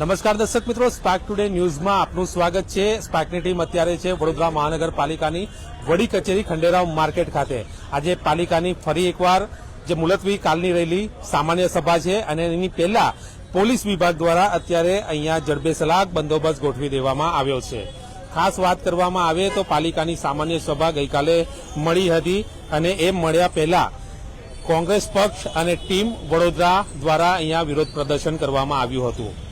નમસ્કાર દર્શક મિત્રો સ્પાર્ક ટુડે ન્યૂઝમાં આપનું સ્વાગત છે. સ્પાર્કની ટીમ અત્યારે છે વડોદરા મહાનગરપાલિકાની વડી કચેરી ખંડેરાવ માર્કેટ ખાતે. આજે પાલિકાની ફરી એકવાર જે મુલતવી કાલની રહેલી સામાન્ય સભા છે અને એની પહેલા પોલીસ વિભાગ દ્વારા અત્યારે અહીંયા જડબેસલાક બંદોબસ્ત ગોઠવી દેવામાં આવ્યો છે. ખાસ વાત કરવામાં આવે તો પાલિકાની સામાન્ય સભા ગઈકાલે મળી હતી અને એ મળ્યા પહેલા કોંગ્રેસ પક્ષ અને ટીમ વડોદરા દ્વારા અહીંયા વિરોધ પ્રદર્શન કરવામાં આવ્યું હતું.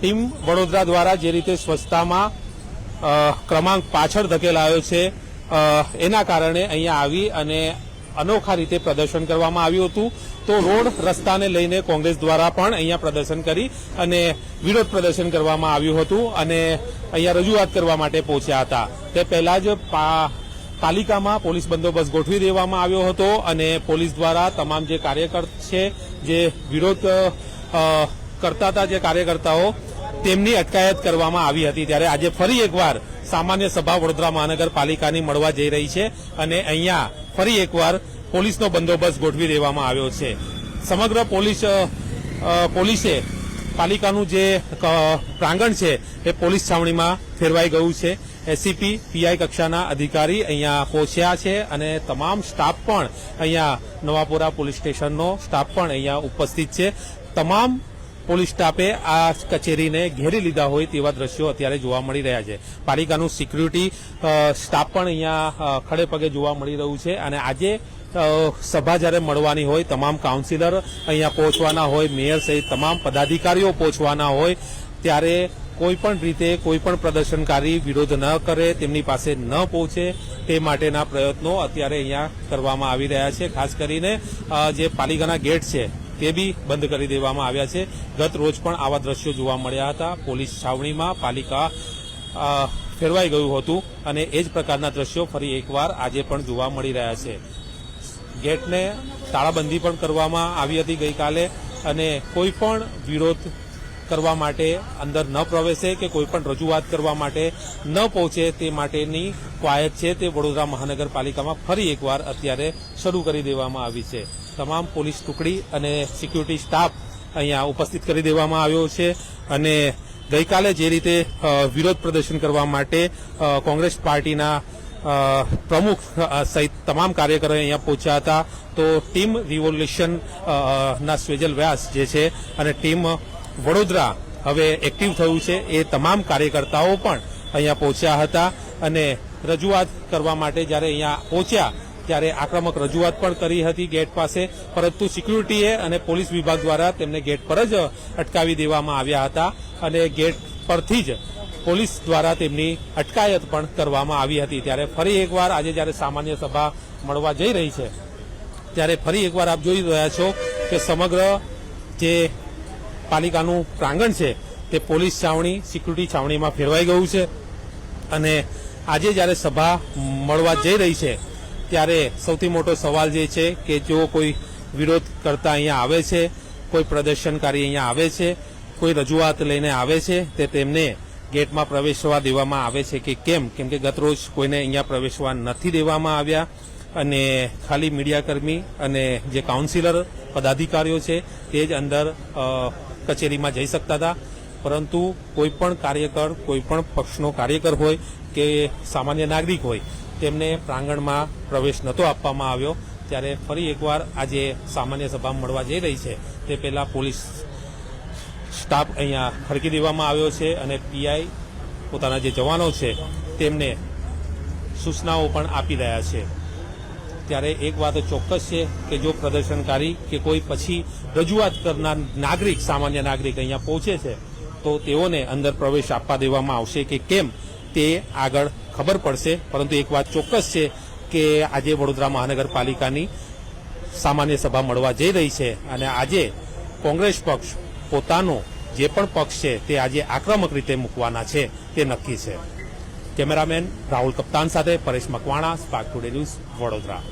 ટીમ વડોદરા દ્વારા જે રીતે સ્વચ્છતામાં ક્રમાંક પાછળ ધકેલાયો છે એના કારણે અહીંયા આવી અને અનોખા રીતે પ્રદર્શન કરવામાં આવ્યું હતું. તો રોડ રસ્તાને લઈને કોંગ્રેસ દ્વારા પણ અહીંયા પ્રદર્શન કરી અને વિરોધ પ્રદર્શન કરવામાં આવ્યું હતું અને અહીંયા રજૂઆત કરવા માટે પહોંચ્યા હતા. તે પહેલા જ પાલિકામાં પોલીસ બંદોબસ્ત ગોઠવી દેવામાં આવ્યો હતો અને પોલીસ દ્વારા તમામ જે કાર્યકર છે, જે વિરોધ કરતા હતા, જે કાર્યકર્તાઓ તેમની અટકાયત કરવામાં આવી હતી ત્યારે આજે ફરી એકવાર સામાન્ય સભા વડોદરા મહાનગરપાલિકાની મળવા જઈ રહી છે અને અહીંયા ફરી એકવાર પોલીસનો બંદોબસ્ત ગોઠવી દેવામાં આવ્યો છે. સમગ્ર પોલીસ પોલીસે પાલિકાનું જે પ્રાંગણ છે એ પોલીસ છાવણીમાં ફેરવાઈ ગયું છે. એસીપી પીઆઈ કક્ષાના અધિકારી અહીંયા પહોંચ્યા છે અને તમામ સ્ટાફ પણ અહીંયા નવાપુરા પોલીસ સ્ટેશનનો સ્ટાફ પણ અહીંયા ઉપસ્થિત છે. તમામ પોલીસ સ્ટાફે આ કચેરીને ઘેરી લીધા હોય તેવા દ્રશ્યો અત્યારે જોવા મળી રહ્યા છે. પાલિકાનું સિક્યુરિટી સ્ટાફ પણ અહીંયા ખડે પગે જોવા મળી રહ્યું છે અને આજે સભા જ્યારે મળવાની હોય, તમામ કાઉન્સિલર અહીંયા પહોંચવાના હોય, મેયર સહિત તમામ પદાધિકારીઓ પહોંચવાના હોય, ત્યારે કોઈપણ રીતે કોઈ પણ પ્રદર્શનકારી વિરોધ ન કરે, તેમની પાસે ન પહોંચે, તે માટેના પ્રયત્નો અત્યારે અહીંયા કરવામાં આવી રહ્યા છે. ખાસ કરીને જે પાલિકાના ગેટ છે તે બી બંધ કરી દેવામાં આવ્યા છે. ગત રોજ પણ આવા દ્રશ્યો જોવા મળ્યા હતા. પોલીસ છાવણીમાં પાલિકા ફેરવાઈ ગયું હતું અને એ જ પ્રકારના દ્રશ્યો ફરી એકવાર આજે પણ જોવા મળી રહ્યા છે. ગેટને તાળાબંધી પણ કરવામાં આવી હતી ગઈકાલે અને કોઈ પણ વિરોધ કરવા માટે અંદર ન પ્રવેશે કે કોઈપણ રજૂઆત કરવા માટે ન પહોંચે તે માટેની કવાયત છે તે વડોદરા મહાનગરપાલિકામાં ફરી એકવાર અત્યારે શરૂ કરી દેવામાં આવી છે. તમામ પોલીસ ટુકડી અને સિક્યુરિટી સ્ટાફ અહીંયા ઉપસ્થિત કરી દેવામાં આવ્યો છે અને ગઈકાલે જે રીતે વિરોધ પ્રદર્શન કરવા માટે કોંગ્રેસ પાર્ટીના પ્રમુખ સહિત તમામ કાર્યકરો અહીંયા પહોંચ્યા હતા. તો ટીમ રિવોલ્યુશન ના સ્વેજલ વ્યાસ જે છે અને ટીમ વડોદરા હવે એક્ટિવ થયું છે. એ તમામ કાર્યકર્તાઓ પણ અહીંયા પહોંચ્યા હતા અને રજૂઆત કરવા માટે જ્યારે અહીંયા પહોંચ્યા, ત્યારે આક્રમક રજૂઆત પણ કરી હતી ગેટ પાસે. પરંતુ સિક્યુરિટીએ અને પોલીસ વિભાગ દ્વારા તેમને ગેટ પર જ અટકાવી દેવામાં આવ્યા હતા અને ગેટ પરથી જ પોલીસ દ્વારા તેમની અટકાયત પણ કરવામાં આવી હતી. ત્યારે ફરી એકવાર આજે જ્યારે સામાન્ય સભા મળવા જઈ રહી છે, ત્યારે ફરી એકવાર આપ જોઈ રહ્યા છો કે સમગ્ર જે પાલિકાનું પ્રાંગણ છે તે પોલીસ છાવણી, સિક્યુરિટી છાવણીમાં ફેરવાઈ ગયું છે. અને આજે જ્યારે સભા મળવા જઈ રહી છે, ત્યારે સૌથી મોટો સવાલ જે છે કે જો કોઈ વિરોધ કરતા અહીંયા આવે છે, કોઈ પ્રદર્શનકારી અહીંયા આવે છે, કોઈ રજૂઆત લઈને આવે છે, તે તેમને ગેટમાં પ્રવેશવા દેવામાં આવે છે કે કેમ? કેમ કે ગતરોજ કોઈને અહીંયા પ્રવેશવા નથી દેવામાં આવ્યા. અને ખાલી મીડિયાકર્મી અને જે કાઉન્સિલર, પદાધિકારીઓ છે, તે જ અંદર કચેરીમાં જઈ શકતા હતા. પરંતુ કોઈ પણ કાર્યકર, કોઈ પણ પક્ષનો કાર્યકર હોય કે સામાન્ય નાગરિક હોય, તેમને પ્રાંગણમાં પ્રવેશ નહોતો આપવામાં આવ્યો. ત્યારે ફરી એકવાર આજે સામાન્ય સભા મળવા જઈ રહી છે. તે પહેલાં પોલીસ સ્ટાફ અહીંયા ખડકી દેવામાં આવ્યો છે અને પીઆઈ પોતાના જે જવાનો છે તેમને સૂચનાઓ પણ આપી રહ્યા છે. ત્યારે એક વાત ચોક્કસ છે કે જો પ્રદર્શનકારી કે કોઈ પછી રજૂઆત કરનાર નાગરિક, સામાન્ય નાગરિક અહીંયા પહોંચે છે, તો તેઓને અંદર પ્રવેશ આપવા દેવામાં આવશે કે કેમ તે આગળ ખબર પડશે. પરંતુ એક વાત ચોક્કસ છે કે આજે વડોદરા મહાનગરપાલિકાની સામાન્ય સભા મળવા જઈ રહી છે અને આજે કોંગ્રેસ પક્ષ પોતાનો જે પણ પક્ષ છે તે આજે આક્રમક રીતે મૂકવાના છે, તે નક્કી છે. કેમેરામેન રાહુલ કપ્તાન સાથે Paresh Makwana, spark today news Vadodara.